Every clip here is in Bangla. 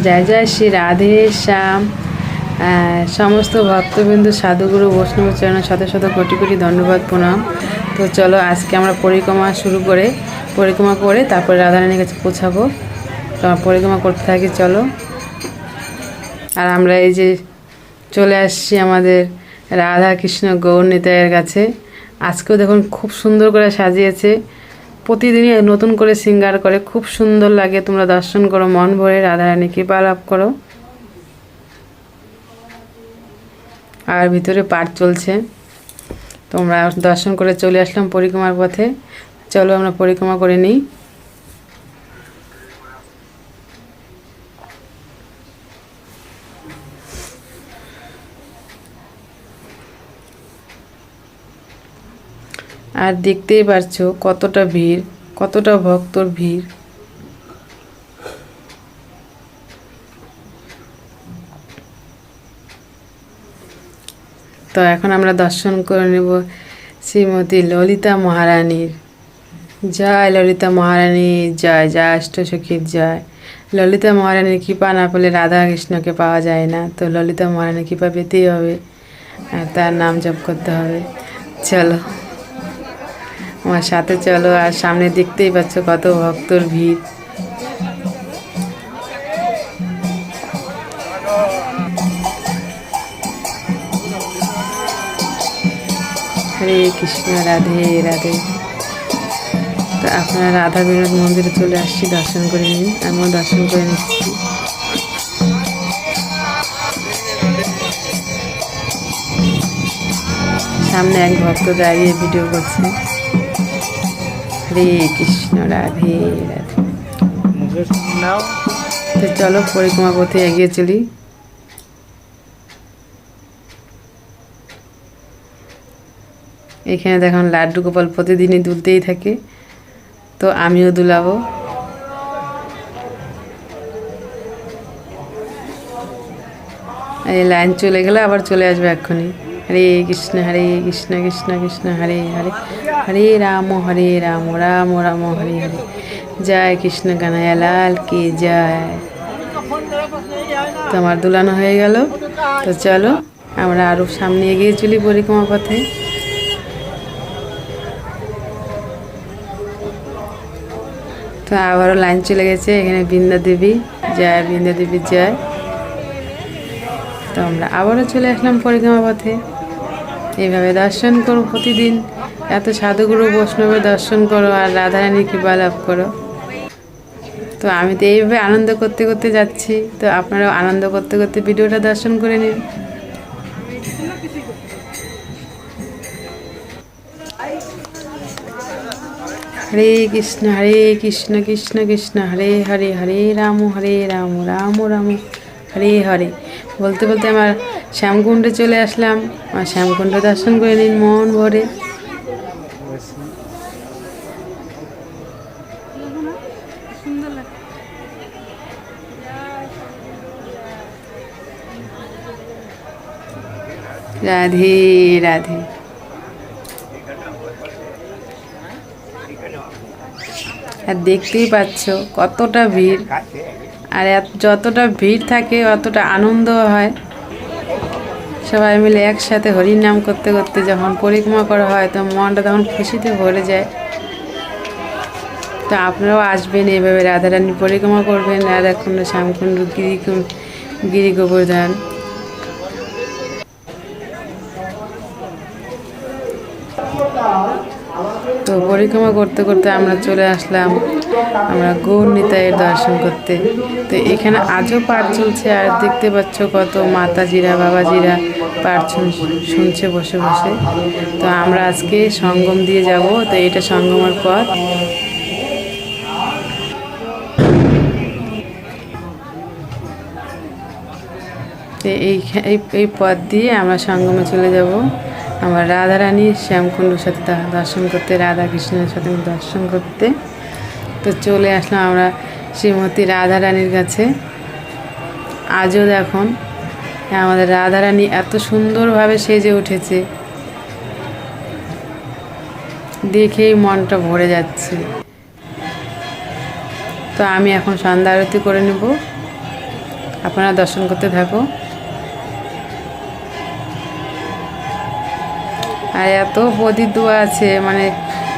জয় জয় শ্রী রাধে শ্যাম। সমস্ত ভক্তবিন্দু, সাধুগুরু, বৈষ্ণব চরণের শত শত কোটি কোটি ধন্যবাদ প্রণাম। তো চলো আজকে আমরা পরিক্রমা শুরু করে, পরিক্রমা করে তারপরে রাধারানীর কাছে পৌঁছাবো। পরিক্রমা করতে থাকি, চলো। আর আমরা এই যে চলে আসছি আমাদের রাধা কৃষ্ণ গৌর নিতাইয়ের কাছে। আজকেও দেখুন খুব সুন্দর করে সাজিয়েছে। প্রতিদিনই নতুন করে সিঙ্গার করে, খুব সুন্দর লাগে। তোমরা দর্শন করো, মন ভরে রাধারানী কৃপা লাভ করো। আর ভিতরে পাঠ চলছে। তোমরা দর্শন করে চলে আসলাম পরিক্রমার পথে। চলো আমরা পরিক্রমা করে নিই। আর দেখতেই পারছ কতটা ভিড়, কতটা ভক্তর ভিড়। তো এখন আমরা দর্শন করে নেব শ্রীমতী ললিতা মহারানীর। জয় ললিতা মহারানী, জয় জয় অষ্টসখীর জয়। ললিতা মহারানীর কৃপা না পেলে রাধা কৃষ্ণকে পাওয়া যায় না। তো ললিতা মহারানীর কৃপা পেতেই হবে আর তার নাম জপ করতে হবে। চলো। আমার সাথে চলো, আর সামনে দেখতেই পাচ্ছ কত ভক্তর ভিড়। হরে কৃষ্ণ, রাধে রাধে। তো আপনারা রাধা বিনোদ মন্দিরে চলে আসছি, দর্শন করে নিন। আমিও দর্শন করে নিচ্ছি। সামনে এক ভক্ত দাঁড়িয়ে ভিডিও করছে। হরে কৃষ্ণ রাধে রাধে। তো চলো পরিক্রমা পথে এগিয়ে চলি। এখানে দেখুন লাড্ডু গোপাল প্রতিদিনই দুলতেই থাকে। তো আমিও দুলাবো। এই লাইন চলে গেলে আবার চলে আসবে এক্ষুনি। হরে কৃষ্ণ হরে কৃষ্ণ কৃষ্ণ কৃষ্ণ হরে হরে হরে রাম হরে রাম রাম রাম হরে হরে জয় কৃষ্ণ কানাইয়া লাল কি জয় তো আমার দুলানো হয়ে গেল। তো চলো, আমরা আরও সামনে এগিয়ে চলি পরিক্রমা পথে। তো আবারও লাইন চলে গেছে, এখানে বৃন্দা দেবী। জয় বৃন্দা দেবী, জয়। তো আমরা আবারও চলে আসলাম পরিক্রমা পথে। এইভাবে দর্শন করো প্রতিদিন। এত সাধুগুরু বৈষ্ণবের দর্শন করো আর রাধারানীর কৃপা লাভ করো। তো আমি তো এইভাবে আনন্দ করতে করতে যাচ্ছি। তো আপনারাও আনন্দ করতে করতে ভিডিওটা দর্শন করে নিন। হরে কৃষ্ণ হরে কৃষ্ণ কৃষ্ণ কৃষ্ণ, হরে হরে হরে রাম হরে রাম রাম রাম, হরে হরে। বলতে বলতে আমার শ্যামকুণ্ডে চলে আসলাম। আমার শ্যামকুণ্ড দর্শন করে নিন মন ভরে। রাধে রাধে। আর দেখতেই পাচ্ছ কতটা ভিড়। আর যতটা ভিড় থাকে, অতটা আনন্দ হয়। সবাই মিলে একসাথে হরির নাম করতে করতে যখন পরিক্রমা করা হয়, তো মনটা তখন খুশিতে ভরে যায়। তো আপনারাও আসবেন এইভাবে রাধারানী পরিক্রমা করবেন রাধাকুণ্ড শ্যামকুণ্ড গিরি গিরি গোবর্ধন। তো পরিক্রমা করতে করতে আমরা চলে আসলাম। আমরা গৌর নিতাইয়ের দর্শন করতে। তো এখানে আজও পাঠ চলছে, আর দেখতে পাচ্ছ কত মাতাজিরা, বাবাজিরা পাঠ শুনছে বসে বসে। তো আমরা আজকে সঙ্গম দিয়ে যাব, তো এটা সঙ্গমের পথ। এই এই পথ দিয়ে আমরা সঙ্গমে চলে যাব। আমার রাধারানী, শ্যামকুণ্ডুর সাথে দর্শন করতে রাধা কৃষ্ণের সাথে দর্শন করতে। তো চলে আসলাম আমরা শ্রীমতী রাধারানীর কাছে। আজও দেখুন, আমাদের রাধারানী এত সুন্দরভাবে সেজে উঠেছে। দেখেই মনটা ভরে যাচ্ছে। তো আমি এখন সন্ধ্যা আরতি করে নেব। আপনারা দর্শন করতে থাকো। আর এত প্রদীপ দোয়া আছে মানে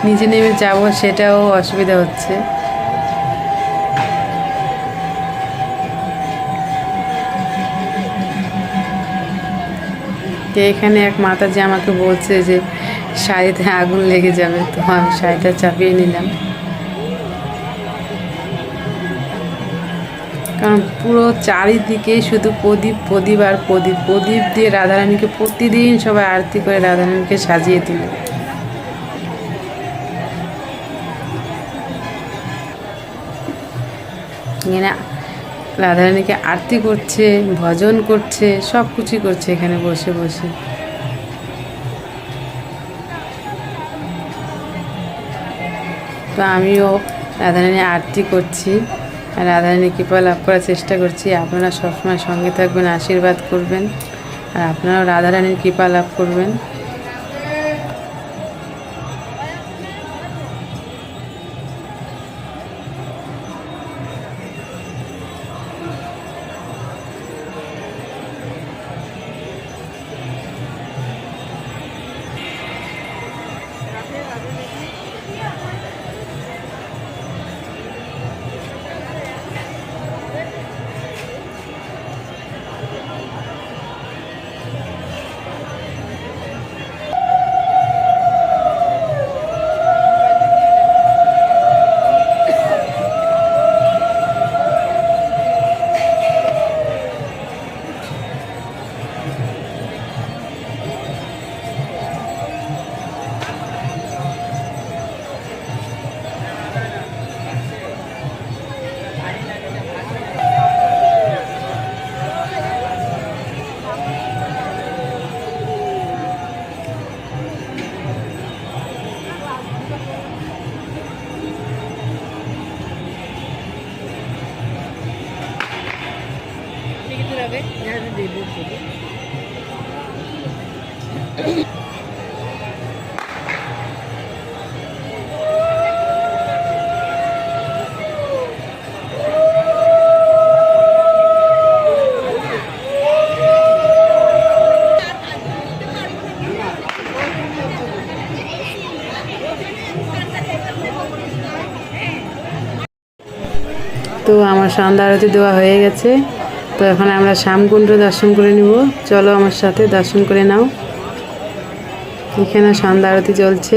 নিচে নেমে যাব সেটাও অসুবিধা হচ্ছে। এখানে এক মাতাজি আমাকে বলছে যে, শাড়িতে আগুন লেগে যাবে, তো আমি শাড়িটা চাপিয়ে নিলাম। কারণ পুরো চারিদিকে শুধু প্রদীপ প্রদীপ আর প্রদীপ। প্রদীপ দিয়ে রাধারানীকে প্রতিদিন সবাই আরতি করে রাধারানীকে সাজিয়ে তুলে। এখানে রাধারানীকে আরতি করছে, ভজন করছে, সব কিছুই করছে এখানে বসে বসে। তো আমিও রাধারানী আরতি করছি, আর রাধারানী কৃপা লাভ করার চেষ্টা করছি। আপনারা সবসময় সঙ্গে থাকবেন, আশীর্বাদ করবেন, আর আপনারাও রাধারানীর কৃপা লাভ করবেন। তো আমার সন্ধ্যা আরতি দেওয়া হয়ে গেছে। তো এখন আমরা শ্যামকুণ্ড দর্শন করে নিব। চলো আমার সাথে দর্শন করে নাও। এখানে সন্ধ্যা আরতি চলছে।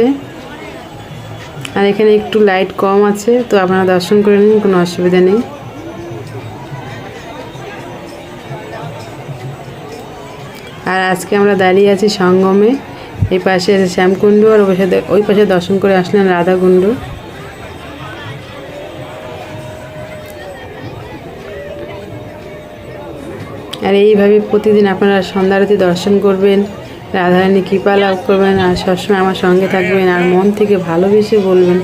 আর এখানে একটু লাইট কম আছে, তো আপনারা দর্শন করে নিন, কোনো অসুবিধা নেই। আর আজকে আমরা দাঁড়িয়ে আছি সঙ্গমে। এই পাশে আছে শ্যামকুণ্ড আর ওই পাশে ওই পাশে দর্শন করে আসলেন রাধাকুণ্ড আর এইভাবে প্রতিদিন আপনারা সন্ধ্যারতি দর্শন করবেন রাধারানী কৃপা লাভ করবেন আর সবসময় আমার সঙ্গে থাকবেন আর মন থেকে ভালোবেসে বলবেন,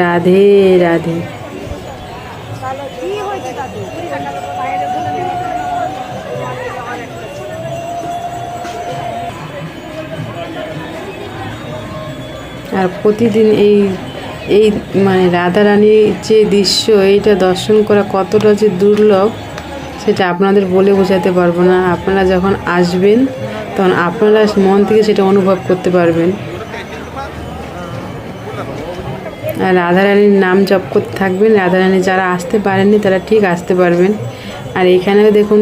রাধে রাধে। আর প্রতিদিন এই এই মানে রাধারানীর যে দৃশ্য, এইটা দর্শন করা কতটা যে দুর্লভ সেটা আপনাদের বলে বোঝাতে পারব না। আপনারা যখন আসবেন, তখন আপনারা মন থেকে সেটা অনুভব করতে পারবেন। আর রাধারানীর নাম জপ করতে থাকবেন। রাধারানী যারা আসতে পারেননি, তারা ঠিক আসতে পারবেন। আর এখানেও দেখুন,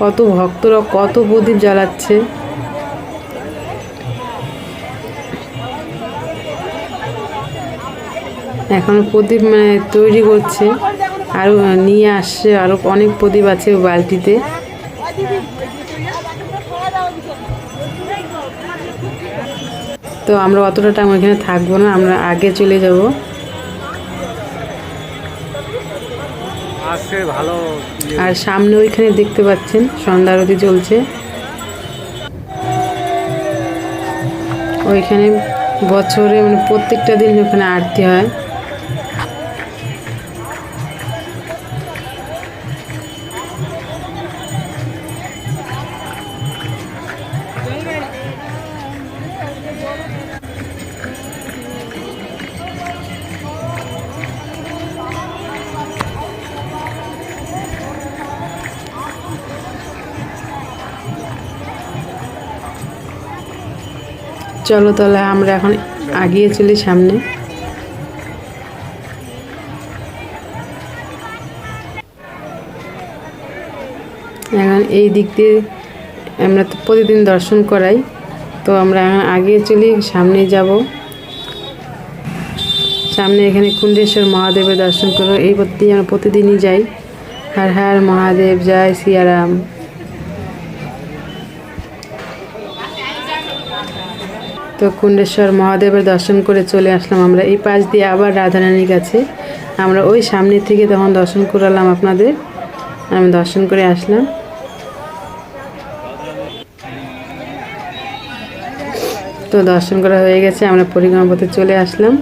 কত ভক্তরা, কত প্রদীপ জ্বালাচ্ছে। এখন প্রদীপ মানে তৈরি করছে। আরও নিয়ে আসছে আরও অনেক প্রদীপ আছে বালতিতে। তো আমরা অতটা টাইম ওইখানে থাকব না আমরা আগে চলে যাব। আর সামনে ওইখানে দেখতে পাচ্ছেন সন্ধ্যা আরতি চলছে। ওইখানে বছরে মানে প্রত্যেকটা দিন ওখানে আরতি হয়। চলো তাহলে আমরা এখন আগিয়ে চলি সামনে। এখন এই দিক দিয়ে আমরা তো প্রতিদিন দর্শন করাই, তো আমরা এখন আগিয়ে চলি, সামনে যাব। সামনে এখানে কুণ্ডেশ্বর মহাদেবের দর্শন করো এই পথ দিয়ে আমরা প্রতিদিনই যাই। হর হর মহাদেব, জয় সিয়ারাম তো কুণ্ডেশ্বর মহাদেবের দর্শন করে চলে আসলাম আমরা। এই পাশ দিয়ে আবার রাধারানীর কাছে। আমরা ওই সামনে থেকে তখন দর্শন করালাম আপনাদের। আমি দর্শন করে আসলাম। তো দর্শন করা হয়ে গেছে, আমরা পরিক্রমা পথে চলে আসলাম।